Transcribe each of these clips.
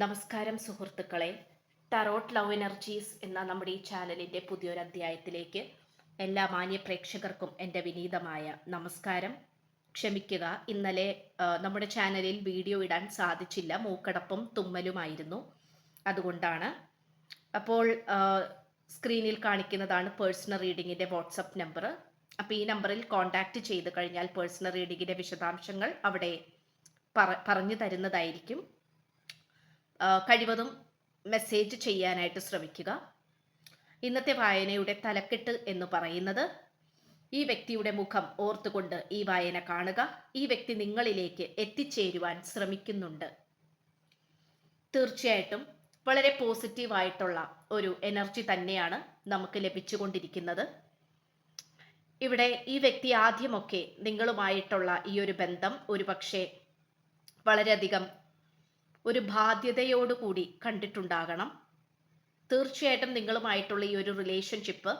നമസ്കാരം സുഹൃത്തുക്കളെ. Tarot love energies എന്ന നമ്മുടെ ഈ ചാനലിന്റെ പുതിയൊരു അധ്യായത്തിലേക്ക് എല്ലാ മാന്യ പ്രേക്ഷകർക്കും എന്റെ വിനീതമായ നമസ്കാരം. ക്ഷമിക്കുക ഇന്നലെ നമ്മുടെ ചാനലിൽ വീഡിയോ ഇടാൻ സാധിച്ചില്ല. മൂക്കടപ്പും തുമ്മലുമായിരുന്നു. അതുകൊണ്ടാണ്. അപ്പോൾ സ്ക്രീനിൽ കാണിക്കുന്നതാണ് പേഴ്സണൽ റീഡിങ്ങിന്റെ വാട്സപ്പ് നമ്പർ അപ്പോൾ ഈ നമ്പറിൽ കോൺടാക്റ്റ് ചെയ്ത് കഴിഞ്ഞാൽ പേഴ്സണൽ റീഡിങ്ങിന്റെ വിശദാംശങ്ങൾ അവിടെ പറ പറഞ്ഞു തരുന്നതായിരിക്കും. കഴിവതും മെസ്സേജ് ചെയ്യാനായിട്ട് ശ്രമിക്കുക. ഇന്നത്തെ വായനയുടെ തലക്കെട്ട് എന്ന് പറയുന്നത് ഈ വ്യക്തിയുടെ മുഖം ഓർത്തുകൊണ്ട് ഈ വായന കാണുക ഈ വ്യക്തി നിങ്ങളിലേക്ക് എത്തിച്ചേരുവാൻ ശ്രമിക്കുന്നുണ്ട്. തീർച്ചയായിട്ടും വളരെ പോസിറ്റീവായിട്ടുള്ള ഒരു എനർജി തന്നെയാണ് നമുക്ക് ലഭിച്ചുകൊണ്ടിരിക്കുന്നത്. ഇവിടെ ഈ വ്യക്തി ആദ്യമൊക്കെ നിങ്ങളുമായിട്ടുള്ള ഈ ഒരു ബന്ധം ഒരുപക്ഷെ വളരെയധികം ഒരു ബാധ്യതയോടുകൂടി കണ്ടിട്ടുണ്ടാകണം. തീർച്ചയായിട്ടും നിങ്ങളുമായിട്ടുള്ള ഈ ഒരു റിലേഷൻഷിപ്പ്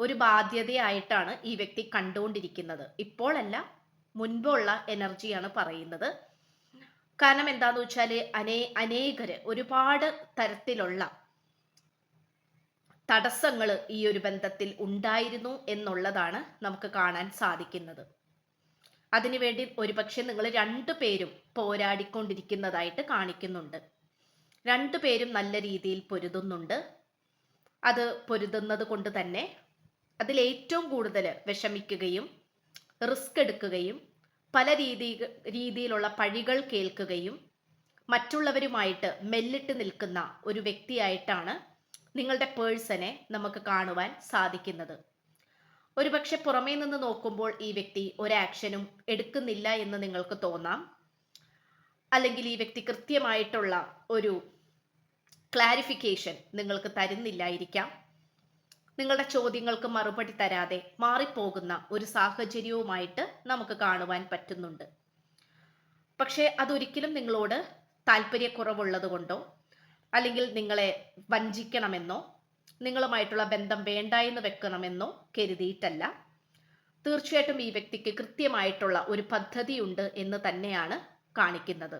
ഒരു ബാധ്യതയായിട്ടാണ് ഈ വ്യക്തി കണ്ടുകൊണ്ടിരിക്കുന്നത്. ഇപ്പോഴല്ല മുൻപുള്ള എനർജിയാണ് പറയുന്നത്. കാരണം എന്താന്ന് വെച്ചാൽ അനേ അനേകര് ഒരുപാട് തരത്തിലുള്ള തടസ്സങ്ങൾ ഈ ഒരു ബന്ധത്തിൽ ഉണ്ടായിരുന്നു എന്നുള്ളതാണ് നമുക്ക് കാണാൻ സാധിക്കുന്നത്. അതിനുവേണ്ടി ഒരുപക്ഷെ നിങ്ങൾ രണ്ടു പേരും പോരാടിക്കൊണ്ടിരിക്കുന്നതായിട്ട് കാണിക്കുന്നുണ്ട്. രണ്ടു പേരും നല്ല രീതിയിൽ പൊരുതുന്നുണ്ട്. അത് പൊരുതുന്നത് കൊണ്ട് തന്നെ അതിൽ ഏറ്റവും കൂടുതൽ വിഷമിക്കുകയും റിസ്ക് എടുക്കുകയും പല രീതി രീതിയിലുള്ള പഴികൾ കേൾക്കുകയും മറ്റുള്ളവരുമായിട്ട് മെല്ലിട്ട് നിൽക്കുന്ന ഒരു വ്യക്തിയായിട്ടാണ് നിങ്ങളുടെ പേഴ്സണെ നമുക്ക് കാണുവാൻ സാധിക്കുന്നത്. ഒരുപക്ഷെ പുറമേ നിന്ന് നോക്കുമ്പോൾ ഈ വ്യക്തി ഒരു ആക്ഷനും എടുക്കുന്നില്ല എന്ന് നിങ്ങൾക്ക് തോന്നാം. അല്ലെങ്കിൽ ഈ വ്യക്തി കൃത്യമായിട്ടുള്ള ഒരു ക്ലാരിഫിക്കേഷൻ നിങ്ങൾക്ക് തരുന്നില്ലായിരിക്കാം. നിങ്ങളുടെ ചോദ്യങ്ങൾക്ക് മറുപടി തരാതെ മാറിപ്പോകുന്ന ഒരു സാഹചര്യവുമായിട്ട് നമുക്ക് കാണുവാൻ പറ്റുന്നുണ്ട്. പക്ഷേ അതൊരിക്കലും നിങ്ങളോട് താല്പര്യക്കുറവുള്ളത് കൊണ്ടോ അല്ലെങ്കിൽ നിങ്ങളെ വഞ്ചിക്കണമെന്നോ നിങ്ങളുമായിട്ടുള്ള ബന്ധം വേണ്ട എന്ന് വെക്കണമെന്നോ കരുതിയിട്ടല്ല. തീർച്ചയായിട്ടും ഈ വ്യക്തിക്ക് കൃത്യമായിട്ടുള്ള ഒരു പദ്ധതിയുണ്ട് എന്ന് തന്നെയാണ് കാണിക്കുന്നത്.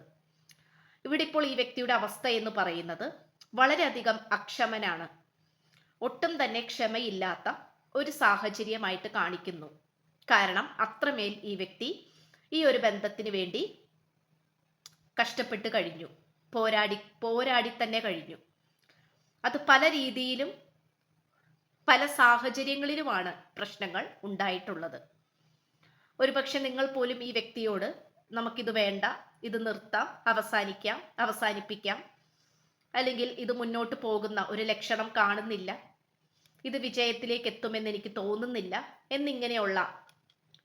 ഇവിടെ ഇപ്പോൾ ഈ വ്യക്തിയുടെ അവസ്ഥ എന്ന് പറയുന്നത് വളരെയധികം അക്ഷമനാണ്. ഒട്ടും തന്നെ ക്ഷമയില്ലാത്ത ഒരു സാഹചര്യമായിട്ട് കാണിക്കുന്നു. കാരണം അത്രമേൽ ഈ വ്യക്തി ഈ ഒരു ബന്ധത്തിന് വേണ്ടി കഷ്ടപ്പെട്ട് കഴിഞ്ഞു. പോരാടി പോരാടി തന്നെ കഴിഞ്ഞു. അത് പല രീതിയിലും പല സാഹചര്യങ്ങളിലുമാണ് പ്രശ്നങ്ങൾ ഉണ്ടായിട്ടുള്ളത്. ഒരുപക്ഷെ നിങ്ങൾ പോലും ഈ വ്യക്തിയോട് നമുക്കിത് വേണ്ട ഇത് നിർത്താം അവസാനിക്കാം അവസാനിപ്പിക്കാം അല്ലെങ്കിൽ ഇത് മുന്നോട്ട് പോകുന്ന ഒരു ലക്ഷണം കാണുന്നില്ല ഇത് വിജയത്തിലേക്ക് എത്തുമെന്ന് എനിക്ക് തോന്നുന്നില്ല എന്നിങ്ങനെയുള്ള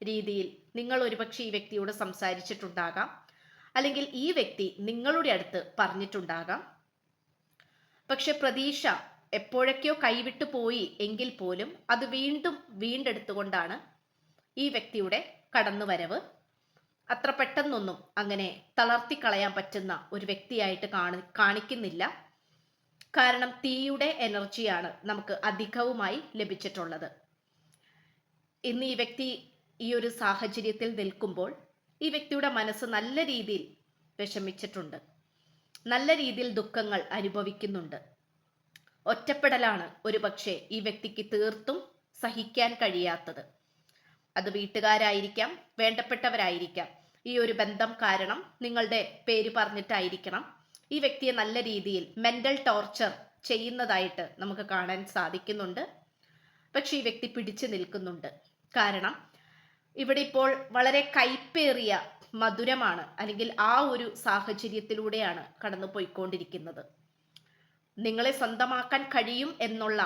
രീതിയിൽ നിങ്ങൾ ഒരുപക്ഷെ ഈ വ്യക്തിയോട് സംസാരിച്ചിട്ടുണ്ടാകാം. അല്ലെങ്കിൽ ഈ വ്യക്തി നിങ്ങളുടെ അടുത്ത് പറഞ്ഞിട്ടുണ്ടാകാം. പക്ഷെ പ്രതീക്ഷ എപ്പോഴൊക്കെയോ കൈവിട്ടു പോയി എങ്കിൽ പോലും അത് വീണ്ടും വീണ്ടെടുത്തുകൊണ്ടാണ് ഈ വ്യക്തിയുടെ കടന്നുവരവ്. അത്ര പെട്ടെന്നൊന്നും അങ്ങനെ തളർത്തിക്കളയാൻ പറ്റുന്ന ഒരു വ്യക്തിയായിട്ട് കാണി കാണിക്കുന്നില്ല. കാരണം തീയുടെ എനർജിയാണ് നമുക്ക് അധികവുമായി ലഭിച്ചിട്ടുള്ളത്. ഇന്ന് ഈ വ്യക്തി ഈ ഒരു സാഹചര്യത്തിൽ നിൽക്കുമ്പോൾ ഈ വ്യക്തിയുടെ മനസ്സ് നല്ല രീതിയിൽ വിഷമിച്ചിട്ടുണ്ട്. നല്ല രീതിയിൽ ദുഃഖങ്ങൾ അനുഭവിക്കുന്നുണ്ട്. ഒറ്റപ്പെടലാണ് ഒരു പക്ഷേ ഈ വ്യക്തിക്ക് തീർത്തും സഹിക്കാൻ കഴിയാത്തത്. അത് വീട്ടുകാരായിരിക്കാം വേണ്ടപ്പെട്ടവരായിരിക്കാം. ഈ ഒരു ബന്ധം കാരണം നിങ്ങളുടെ പേര് പറഞ്ഞിട്ടായിരിക്കണം ഈ വ്യക്തിയെ നല്ല രീതിയിൽ മെന്റൽ ടോർച്ചർ ചെയ്യുന്നതായിട്ട് നമുക്ക് കാണാൻ സാധിക്കുന്നുണ്ട്. പക്ഷെ ഈ വ്യക്തി പിടിച്ചു നിൽക്കുന്നുണ്ട്. കാരണം ഇവിടെ ഇപ്പോൾ വളരെ കൈപ്പേറിയ മധുരമാണ് അല്ലെങ്കിൽ ആ ഒരു സാഹചര്യത്തിലൂടെയാണ് കടന്നു പോയിക്കൊണ്ടിരിക്കുന്നത് നിങ്ങളെ സ്വന്തമാക്കാൻ കഴിയും എന്നുള്ള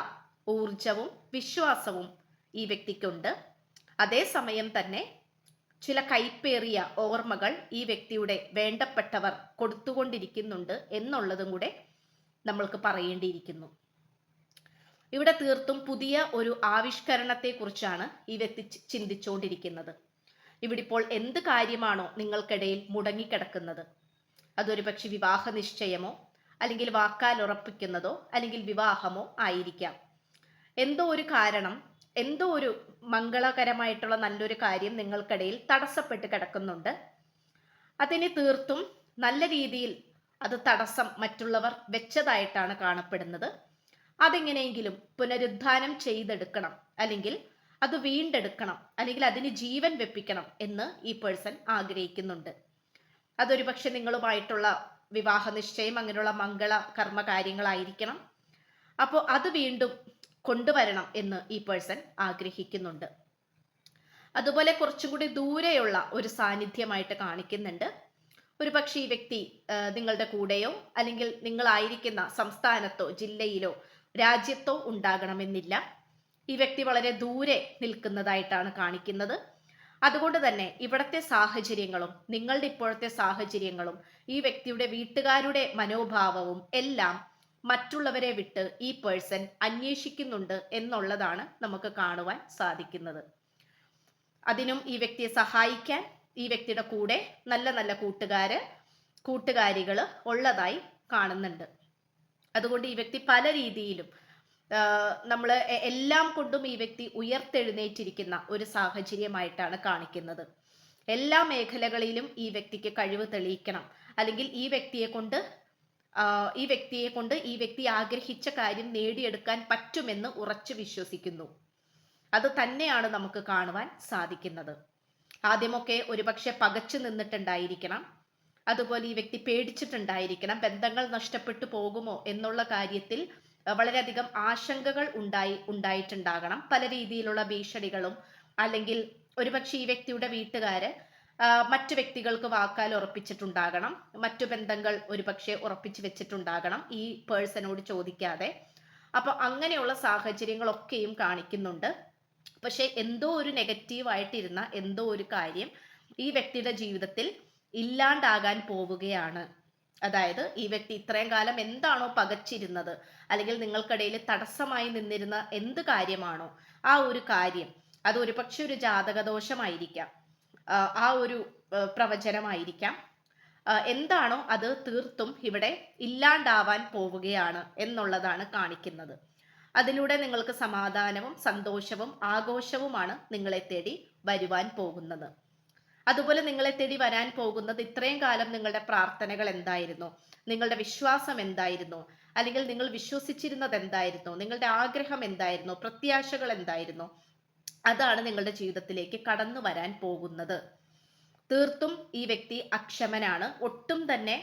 ഊർജവും വിശ്വാസവും ഈ വ്യക്തിക്കുണ്ട്. അതേസമയം തന്നെ ചില കൈപ്പേറിയ ഓർമ്മകൾ ഈ വ്യക്തിയുടെ വേണ്ടപ്പെട്ടവർ കൊടുത്തുകൊണ്ടിരിക്കുന്നുണ്ട് എന്നുള്ളതും കൂടെ നമ്മൾക്ക് പറയേണ്ടിയിരിക്കുന്നു. ഇവിടെ തീർത്തും പുതിയ ഒരു ആവിഷ്കരണത്തെക്കുറിച്ചാണ് ഈ വ്യക്തി ചിന്തിച്ചുകൊണ്ടിരിക്കുന്നത്. ഇവിടെ ഇപ്പോൾ എന്ത് കാര്യമാണോ നിങ്ങൾക്കിടയിൽ മുടങ്ങിക്കിടക്കുന്നത്? അതൊരു പക്ഷെ വിവാഹ നിശ്ചയമോ അല്ലെങ്കിൽ വാക്കാൽ ഉറപ്പിക്കുന്നതോ അല്ലെങ്കിൽ വിവാഹമോ ആയിരിക്കാം. എന്തോ ഒരു കാരണം എന്തോ ഒരു മംഗളകരമായിട്ടുള്ള നല്ലൊരു കാര്യം നിങ്ങൾക്കിടയിൽ തടസ്സപ്പെട്ട് കിടക്കുന്നുണ്ട്. അതിനെ തീർത്തും നല്ല രീതിയിൽ അത് തടസ്സം മറ്റുള്ളവർ വെച്ചതായിട്ടാണ് കാണപ്പെടുന്നത്. അതെങ്ങനെയെങ്കിലും പുനരുദ്ധാനം ചെയ്തെടുക്കണം. അല്ലെങ്കിൽ അത് വീണ്ടെടുക്കണം അല്ലെങ്കിൽ അതിന് ജീവൻ വെപ്പിക്കണം എന്ന് ഈ പേഴ്സൺ ആഗ്രഹിക്കുന്നുണ്ട്. അതൊരു പക്ഷെ നിങ്ങളുമായിട്ടുള്ള വിവാഹ നിശ്ചയം അങ്ങനെയുള്ള മംഗള കർമ്മ കാര്യങ്ങളായിരിക്കണം. അപ്പോൾ അത് വീണ്ടും കൊണ്ടുവരണം എന്ന് ഈ പേഴ്സൺ ആഗ്രഹിക്കുന്നുണ്ട്. അതുപോലെ കുറച്ചും കൂടി ദൂരെയുള്ള ഒരു സാന്നിധ്യമായിട്ട് കാണിക്കുന്നുണ്ട്. ഒരു പക്ഷേ ഈ വ്യക്തി നിങ്ങളുടെ കൂടെയോ അല്ലെങ്കിൽ നിങ്ങളായിരിക്കുന്ന സംസ്ഥാനത്തോ ജില്ലയിലോ രാജ്യത്തോ ഉണ്ടാകണമെന്നില്ല. ഈ വ്യക്തി വളരെ ദൂരെ നിൽക്കുന്നതായിട്ടാണ് കാണിക്കുന്നത്. അതുകൊണ്ട് തന്നെ ഇവിടത്തെ സാഹചര്യങ്ങളും നിങ്ങളുടെ ഇപ്പോഴത്തെ സാഹചര്യങ്ങളും ഈ വ്യക്തിയുടെ വീട്ടുകാരുടെ മനോഭാവവും എല്ലാം മറ്റുള്ളവരെ വിട്ട് ഈ പേഴ്സൺ അന്വേഷിക്കുന്നുണ്ട് എന്നുള്ളതാണ് നമുക്ക് കാണുവാൻ സാധിക്കുന്നത്. അതിനും ഈ വ്യക്തിയെ സഹായിക്കാൻ ഈ വ്യക്തിയുടെ കൂടെ നല്ല നല്ല കൂട്ടുകാര് കൂട്ടുകാരികൾ ഉള്ളതായി കാണുന്നുണ്ട്. അതുകൊണ്ട് ഈ വ്യക്തി പല രീതിയിലും നമ്മൾ എല്ലാം കൊണ്ടും ഈ വ്യക്തി ഉയർത്തെഴുന്നേറ്റിരിക്കുന്ന ഒരു സാഹചര്യമായിട്ടാണ് കാണിക്കുന്നത്. എല്ലാ മേഖലകളിലും ഈ വ്യക്തിക്ക് കഴിവ് തെളിയിക്കണം. അല്ലെങ്കിൽ ഈ വ്യക്തിയെ കൊണ്ട് ഈ വ്യക്തിയെ കൊണ്ട് ഈ വ്യക്തി ആഗ്രഹിച്ച കാര്യം നേടിയെടുക്കാൻ പറ്റുമെന്ന് ഉറച്ചു വിശ്വസിക്കുന്നു. അത് തന്നെയാണ് നമുക്ക് കാണുവാൻ സാധിക്കുന്നത്. ആദ്യമൊക്കെ ഒരുപക്ഷെ പകച്ചു നിന്നിട്ടുണ്ടായിരിക്കണം. അതുപോലെ ഈ വ്യക്തി പേടിച്ചിട്ടുണ്ടായിരിക്കണം. ബന്ധങ്ങൾ നഷ്ടപ്പെട്ടു പോകുമോ എന്നുള്ള കാര്യത്തിൽ വളരെയധികം ആശങ്കകൾ ഉണ്ടായി ഉണ്ടായിട്ടുണ്ടാകണം. പല രീതിയിലുള്ള ഭീഷണികളും അല്ലെങ്കിൽ ഒരുപക്ഷെ ഈ വ്യക്തിയുടെ വീട്ടുകാര് മറ്റു വ്യക്തികൾക്ക് വാക്കാൽ ഉറപ്പിച്ചിട്ടുണ്ടാകണം. മറ്റു ബന്ധങ്ങൾ ഒരുപക്ഷെ ഉറപ്പിച്ചു വെച്ചിട്ടുണ്ടാകണം ഈ പേഴ്സണോട് ചോദിക്കാതെ. അപ്പൊ അങ്ങനെയുള്ള സാഹചര്യങ്ങളൊക്കെയും കാണിക്കുന്നുണ്ട്. പക്ഷെ എന്തോ ഒരു നെഗറ്റീവ് ആയിട്ടിരുന്ന എന്തോ ഒരു കാര്യം ഈ വ്യക്തിയുടെ ജീവിതത്തിൽ ഇല്ലാണ്ടാകാൻ പോവുകയാണ്. അതായത് ഈ വ്യക്തി ഇത്രയും കാലം എന്താണോ പകച്ചിരുന്നത് അല്ലെങ്കിൽ നിങ്ങൾക്കിടയിൽ തടസ്സമായി നിന്നിരുന്ന എന്ത് കാര്യമാണോ ആ ഒരു കാര്യം അത് ഒരുപക്ഷെ ഒരു ജാതകദോഷമായിരിക്കാം ആ ഒരു പ്രവചനമായിരിക്കാം. എന്താണോ അത് തീർത്തും ഇവിടെ ഇല്ലാണ്ടാവാൻ പോവുകയാണ് എന്നുള്ളതാണ് കാണിക്കുന്നത്. അതിലൂടെ നിങ്ങൾക്ക് സമാധാനവും സന്തോഷവും ആഘോഷവുമാണ് നിങ്ങളെ തേടി വരുവാൻ പോകുന്നത്. അതുപോലെ നിങ്ങളെ തേടി വരാൻ പോകുന്നത് ഇത്രയും കാലം നിങ്ങളുടെ പ്രാർത്ഥനകൾ എന്തായിരുന്നു? നിങ്ങളുടെ വിശ്വാസം എന്തായിരുന്നു? അല്ലെങ്കിൽ നിങ്ങൾ വിശ്വസിച്ചിരുന്നത് എന്തായിരുന്നു? നിങ്ങളുടെ ആഗ്രഹം എന്തായിരുന്നു? പ്രത്യാശകൾ എന്തായിരുന്നു? അതാണ് നിങ്ങളുടെ ജീവിതത്തിലേക്ക് കടന്നു വരാൻ പോകുന്നത്. തീർത്തും ഈ വ്യക്തി അക്ഷമനാണ്. ഒട്ടും തന്നെ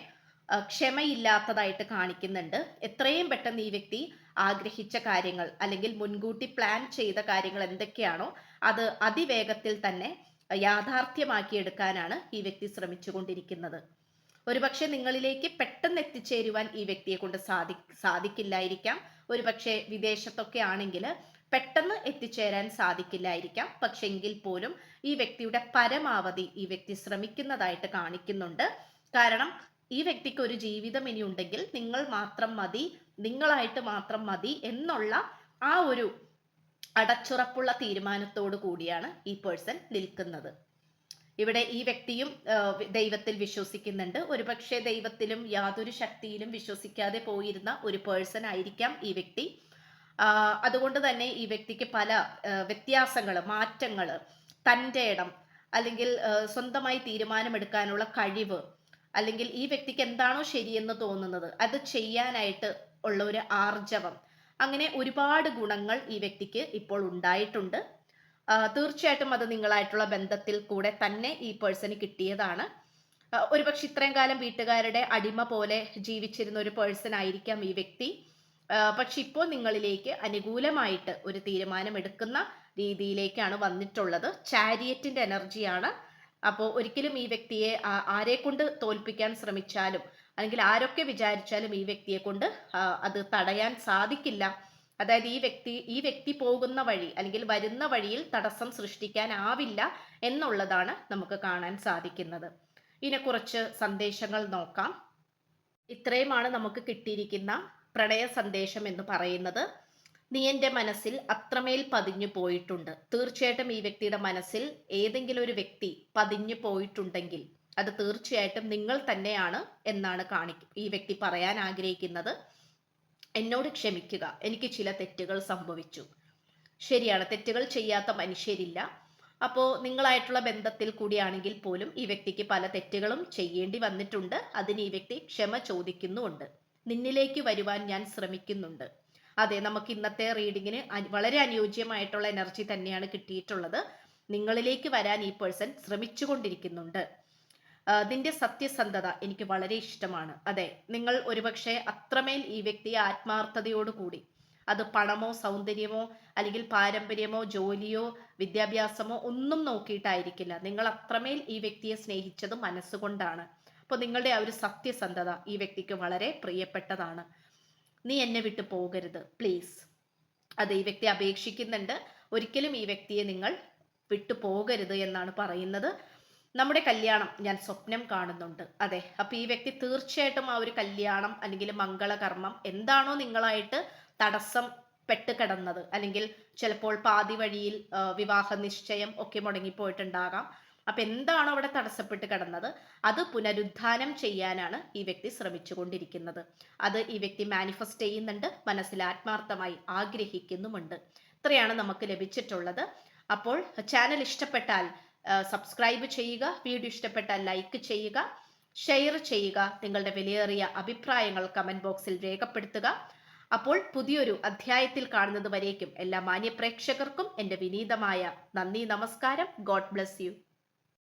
ക്ഷമയില്ലാത്തതായിട്ട് കാണിക്കുന്നുണ്ട്. എത്രയും പെട്ടെന്ന് ഈ വ്യക്തി ആഗ്രഹിച്ച കാര്യങ്ങൾ അല്ലെങ്കിൽ മുൻകൂട്ടി പ്ലാൻ ചെയ്ത കാര്യങ്ങൾ എന്തൊക്കെയാണോ അത് അതിവേഗത്തിൽ തന്നെ യാഥാർത്ഥ്യമാക്കിയെടുക്കാനാണ് ഈ വ്യക്തി ശ്രമിച്ചുകൊണ്ടിരിക്കുന്നത്. ഒരുപക്ഷെ നിങ്ങളിലേക്ക് പെട്ടെന്ന് എത്തിച്ചേരുവാൻ ഈ വ്യക്തിയെ കൊണ്ട് സാധി സാധിക്കില്ലായിരിക്കാം. ഒരുപക്ഷെ വിദേശത്തൊക്കെ ആണെങ്കിൽ പെട്ടെന്ന് എത്തിച്ചേരാൻ സാധിക്കില്ലായിരിക്കാം. പക്ഷെ എങ്കിൽ പോലും ഈ വ്യക്തിയുടെ പരമാവധി ഈ വ്യക്തി ശ്രമിക്കുന്നതായിട്ട് കാണിക്കുന്നുണ്ട്. കാരണം ഈ വ്യക്തിക്ക് ഒരു ജീവിതം ഇനി ഉണ്ടെങ്കിൽ നിങ്ങൾ മാത്രം മതി നിങ്ങളായിട്ട് മാത്രം മതി എന്നുള്ള ആ ഒരു അടച്ചുറപ്പുള്ള തീരുമാനത്തോടു കൂടിയാണ് ഈ പേഴ്സൺ നിൽക്കുന്നത്. ഇവിടെ ഈ വ്യക്തിയും ദൈവത്തിൽ വിശ്വസിക്കുന്നുണ്ട്. ഒരുപക്ഷെ ദൈവത്തിലും യാതൊരു ശക്തിയിലും വിശ്വസിക്കാതെ പോയിരുന്ന ഒരു പേഴ്സൺ ആയിരിക്കാം ഈ വ്യക്തി. അതുകൊണ്ട് തന്നെ ഈ വ്യക്തിക്ക് പല വ്യത്യാസങ്ങൾ മാറ്റങ്ങൾ തന്റെ ഇടം അല്ലെങ്കിൽ സ്വന്തമായി തീരുമാനമെടുക്കാനുള്ള കഴിവ് അല്ലെങ്കിൽ ഈ വ്യക്തിക്ക് എന്താണോ ശരിയെന്ന് തോന്നുന്നത് അത് ചെയ്യാനായിട്ട് ഉള്ള ഒരു ആർജവം അങ്ങനെ ഒരുപാട് ഗുണങ്ങൾ ഈ വ്യക്തിക്ക് ഇപ്പോൾ ഉണ്ടായിട്ടുണ്ട്. തീർച്ചയായിട്ടും അത് നിങ്ങളായിട്ടുള്ള ബന്ധത്തിൽ കൂടെ തന്നെ ഈ പേഴ്സണ് കിട്ടിയതാണ്. ഒരുപക്ഷെ ഇത്രയും കാലം വീട്ടുകാരുടെ അടിമ പോലെ ജീവിച്ചിരുന്ന ഒരു പേഴ്സൺ ആയിരിക്കാം ഈ വ്യക്തി. പക്ഷെ ഇപ്പോൾ നിങ്ങളിലേക്ക് അനുകൂലമായിട്ട് ഒരു തീരുമാനം എടുക്കുന്ന രീതിയിലേക്കാണ് വന്നിട്ടുള്ളത്. ചാരിയറ്റിന്റെ എനർജിയാണ് അപ്പോൾ ഒരിക്കലും ഈ വ്യക്തിയെ ആരെ കൊണ്ട് തോൽപ്പിക്കാൻ ശ്രമിച്ചാലും അല്ലെങ്കിൽ ആരൊക്കെ വിചാരിച്ചാലും ഈ വ്യക്തിയെ കൊണ്ട് അത് തടയാൻ സാധിക്കില്ല. അതായത് ഈ വ്യക്തി ഈ വ്യക്തി പോകുന്ന വഴി അല്ലെങ്കിൽ വരുന്ന വഴിയിൽ തടസ്സം സൃഷ്ടിക്കാനാവില്ല എന്നുള്ളതാണ് നമുക്ക് കാണാൻ സാധിക്കുന്നത്. ഇതിനെ കുറച്ച് സന്ദേശങ്ങൾ നോക്കാം. ഇത്രയുമാണ് നമുക്ക് കിട്ടിയിരിക്കുന്ന പ്രണയ സന്ദേശം എന്ന് പറയുന്നത്. നീ എന്റെ മനസ്സിൽ അത്രമേൽ പതിഞ്ഞു പോയിട്ടുണ്ട്. തീർച്ചയായിട്ടും ഈ വ്യക്തിയുടെ മനസ്സിൽ ഏതെങ്കിലും ഒരു വ്യക്തി പതിഞ്ഞു പോയിട്ടുണ്ടെങ്കിൽ അത് തീർച്ചയായിട്ടും നിങ്ങൾ തന്നെയാണ് എന്നാണ് കാണിക്കും ഈ വ്യക്തി പറയാൻ ആഗ്രഹിക്കുന്നത്. എന്നോട് ക്ഷമിക്കുക. എനിക്ക് ചില തെറ്റുകൾ സംഭവിച്ചു. ശരിയാണ്. തെറ്റുകൾ ചെയ്യാത്ത മനുഷ്യരില്ല. അപ്പോൾ നിങ്ങളായിട്ടുള്ള ബന്ധത്തിൽ കൂടിയാണെങ്കിൽ പോലും ഈ വ്യക്തിക്ക് പല തെറ്റുകളും ചെയ്യേണ്ടി വന്നിട്ടുണ്ട്. അതിന് ഈ വ്യക്തി ക്ഷമ ചോദിക്കുന്നുമുണ്ട്. നിന്നിലേക്ക് വരുവാൻ ഞാൻ ശ്രമിക്കുന്നുണ്ട്. അതെ നമുക്ക് ഇന്നത്തെ റീഡിങ്ങിന് വളരെ അനുയോജ്യമായിട്ടുള്ള എനർജി തന്നെയാണ് കിട്ടിയിട്ടുള്ളത്. നിങ്ങളിലേക്ക് വരാൻ ഈ പേഴ്സൺ ശ്രമിച്ചുകൊണ്ടിരിക്കുന്നുണ്ട്. അതിന്റെ സത്യസന്ധത എനിക്ക് വളരെ ഇഷ്ടമാണ്. അതെ നിങ്ങൾ ഒരുപക്ഷെ അത്രമേൽ ഈ വ്യക്തിയെ ആത്മാർത്ഥതയോടുകൂടി അത് പണമോ സൗന്ദര്യമോ അല്ലെങ്കിൽ പാരമ്പര്യമോ ജോലിയോ വിദ്യാഭ്യാസമോ ഒന്നും നോക്കിയിട്ടായിരിക്കില്ല. നിങ്ങൾ അത്രമേൽ ഈ വ്യക്തിയെ സ്നേഹിച്ചത് മനസ്സുകൊണ്ടാണ്. അപ്പോൾ നിങ്ങളുടെ ആ ഒരു സത്യസന്ധത ഈ വ്യക്തിക്ക് വളരെ പ്രിയപ്പെട്ടതാണ്. നീ എന്നെ വിട്ടു പോകരുത് പ്ലീസ് അത് ഈ വ്യക്തി അപേക്ഷിക്കുന്നുണ്ട്. ഒരിക്കലും ഈ വ്യക്തിയെ നിങ്ങൾ വിട്ടു പോകരുത് എന്നാണ് പറയുന്നത്. നമ്മുടെ കല്യാണം ഞാൻ സ്വപ്നം കാണുന്നുണ്ട്. അതെ അപ്പൊ ഈ വ്യക്തി തീർച്ചയായിട്ടും ആ ഒരു കല്യാണം അല്ലെങ്കിൽ മംഗളകർമ്മം എന്താണോ നിങ്ങളായിട്ട് തടസ്സം പെട്ട് കിടന്നത്. അല്ലെങ്കിൽ ചിലപ്പോൾ പാതി വഴിയിൽ വിവാഹ നിശ്ചയം ഒക്കെ മുടങ്ങിപ്പോയിട്ടുണ്ടാകാം. അപ്പൊ എന്താണോ അവിടെ തടസ്സപ്പെട്ട് കിടന്നത്? അത് പുനരുദ്ധാനം ചെയ്യാനാണ് ഈ വ്യക്തി ശ്രമിച്ചുകൊണ്ടിരിക്കുന്നത്. അത് ഈ വ്യക്തി മാനിഫെസ്റ്റ് ചെയ്യുന്നുണ്ട് മനസ്സിൽ ആത്മാർത്ഥമായി ആഗ്രഹിക്കുന്നുമുണ്ട്. ഇത്രയാണ് നമുക്ക് ലഭിച്ചിട്ടുള്ളത്. അപ്പോൾ ചാനൽ ഇഷ്ടപ്പെട്ടാൽ സബ്സ്ക്രൈബ് ചെയ്യുക വീഡിയോ ഇഷ്ടപ്പെട്ട ലൈക്ക് ചെയ്യുക ഷെയർ ചെയ്യുക നിങ്ങളുടെ വിലയേറിയ അഭിപ്രായങ്ങൾ കമന്റ് ബോക്സിൽ രേഖപ്പെടുത്തുക. അപ്പോൾ പുതിയൊരു അധ്യായത്തിൽ കാണുന്നത് വരേക്കും എല്ലാ മാന്യ പ്രേക്ഷകർക്കും എന്റെ വിനീതമായ നന്ദി നമസ്കാരം. God bless you